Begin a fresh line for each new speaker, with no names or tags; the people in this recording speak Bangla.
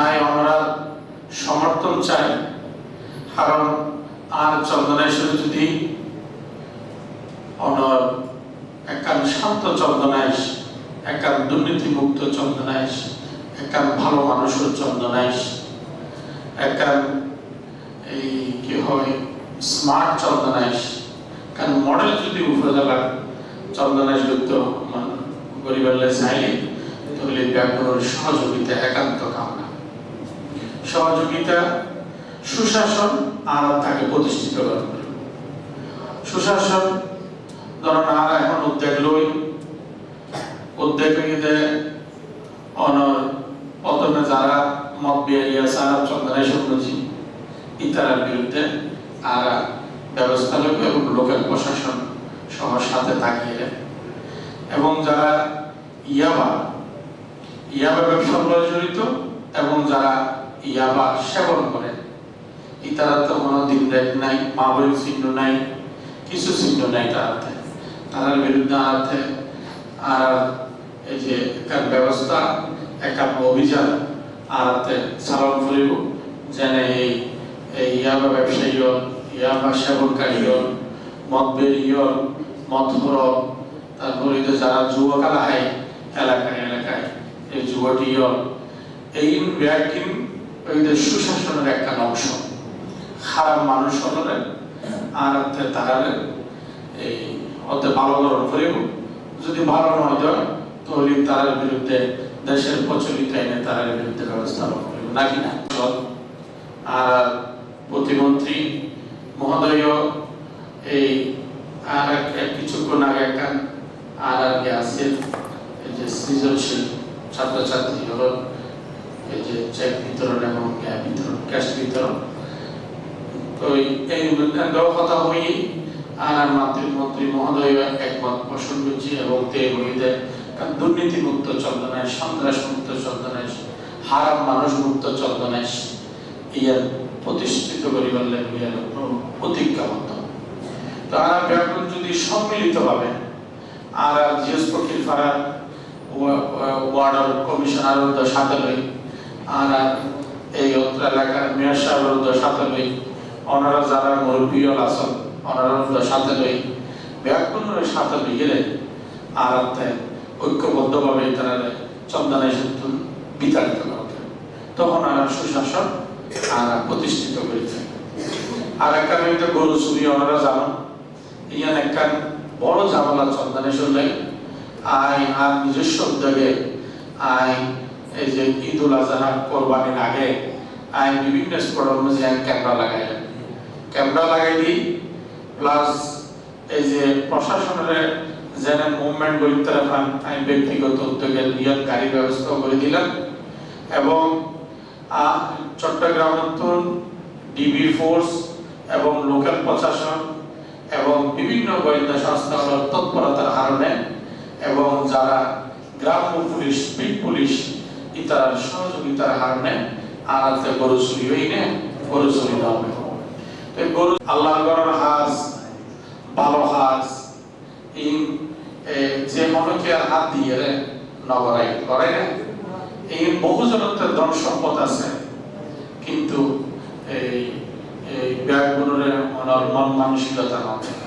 আয় আমরা সমর্থন চাই। কারণ আর চন্দনেশ্বর যদি অনর, একান শান্ত চন্দনাইশ একান দুর্নীতিমুক্ত চন্দনাইশ একান ভালো মানুষের চন্দনাইশ একান এই কি হয় স্মার্ট চন্দনাইশ কারণ মডেল যদি উপজেলার চন্দনাইশ যুক্ত গরিবাল্লে চাইলে তাহলে ব্যাকরণের সহযোগিতা একান্ত কামনা সহযোগিতা, সুশাসন আর তাকে প্রতিষ্ঠিত করবে সুশাসন, ধরুন আর এখন উদ্যোগ লই, উদ্যোগ নিতে অনর প্রথমে যারা মত বিয়ারিয়া সারা চন্দ্রায় শুনেছি ইতারার বিরুদ্ধে আর ব্যবস্থা লোক এবং লোকাল প্রশাসন সহ সাথে থাকিয়ে। এবং যারা ইয়াবা ইয়াবা ব্যবসার লগে জড়িত এবং যারা ইয়াবা সেবন করে ইতারা তো কোনো দিন দেখ নাই মাবরিক চিহ্ন নাই কিছু চিহ্ন নাই তারাতে তারার বিরুদ্ধে আনাতে আর এই যে একটা ব্যবস্থা একটা অভিযান আনাতে চালন করিব যেন এই ইয়াবা ব্যবসায়ী ইয়াবা সেবনকারী মদ বেরি হন, মদ হরক তারপরে যারা যুবকালা হয় এলাকায় এলাকায় এই যুবটি এই ব্যাকিং ওই যে সুশাসনের একটা অংশ। খারাপ মানুষ হলেন, আর হচ্ছে তারা এই অতে ভালো ধরন করিব। যদি ভালো নয় হয়, তাহলে তার বিরুদ্ধে দেশের প্রচলিত আইনে তার বিরুদ্ধে ব্যবস্থা গ্রহণ করিব নাকি না? আর প্রতিমন্ত্রী মহোদয়, এই আর কিছুক্ষণ আগে একটা আর আর এই যে সৃজনশীল ছাত্রছাত্রী হল এই চেক বিতরণ এবং ক্যাশ বিতরণ তো এই- কথা হই আর মন্ত্রী মন্ত্রী মহোদয় একমত পোষণ করছি এবং তে বলিতে দুর্নীতি মুক্ত চন্দনায় সন্ত্রাস মুক্ত চন্দনায়, হারাম মানুষ মুক্ত চন্দনায় ইয়ার প্রতিষ্ঠিত করিবার ইয়ার প্রতিজ্ঞাবদ্ধ। তো আর ব্যাপক যদি সম্মিলিত ভাবে আর জিএস পক্ষীর ফারা ওয়ার্ডার কমিশনার সাথে লই আর এই অত্র এলাকার মেয়র সাহেবের সাথে লই, ওনারা যারা মুরব্বীল আছেন, ওনারা সাথে লই ব্যাকুণের সাথে লই গেলে আর ঐক্যবদ্ধভাবে তারা চন্দনায় শুদ্ধ বিতাড়িত করতে। তখন আর সুশাসন আর প্রতিষ্ঠিত করেছে আর একটা মেয়েতে গরু চুরি ওনারা জানো ইয়ান একটা বড় ঝামেলা চন্দনে শুনলে আই আর নিজস্ব উদ্যোগে আই এই যে ঈদ উল আজহা কোরবানির আগে আই বিভিন্ন স্পটের মধ্যে আই ক্যামেরা লাগাইলেন ক্যামেরা লাগাই দিই প্লাস এই যে প্রশাসনের যেন মুভমেন্ট গরিব রাখান আমি ব্যক্তিগত উদ্যোগে গাড়ি ব্যবস্থা করে দিলাম। এবং চট্টগ্রাম উত্তর ডিবি ফোর্স এবং লোকাল প্রশাসন এবং বিভিন্ন গোয়েন্দা সংস্থাগুলোর তৎপরতার কারণে এবং যারা গ্রাম্য পুলিশ পিট পুলিশ হাত দিয়ে রে নগরাই এই বহুজনত্বের ধন সম্পদ আছে। কিন্তু এই এই ব্যাগগুলোর মন মানসিকতা নয়।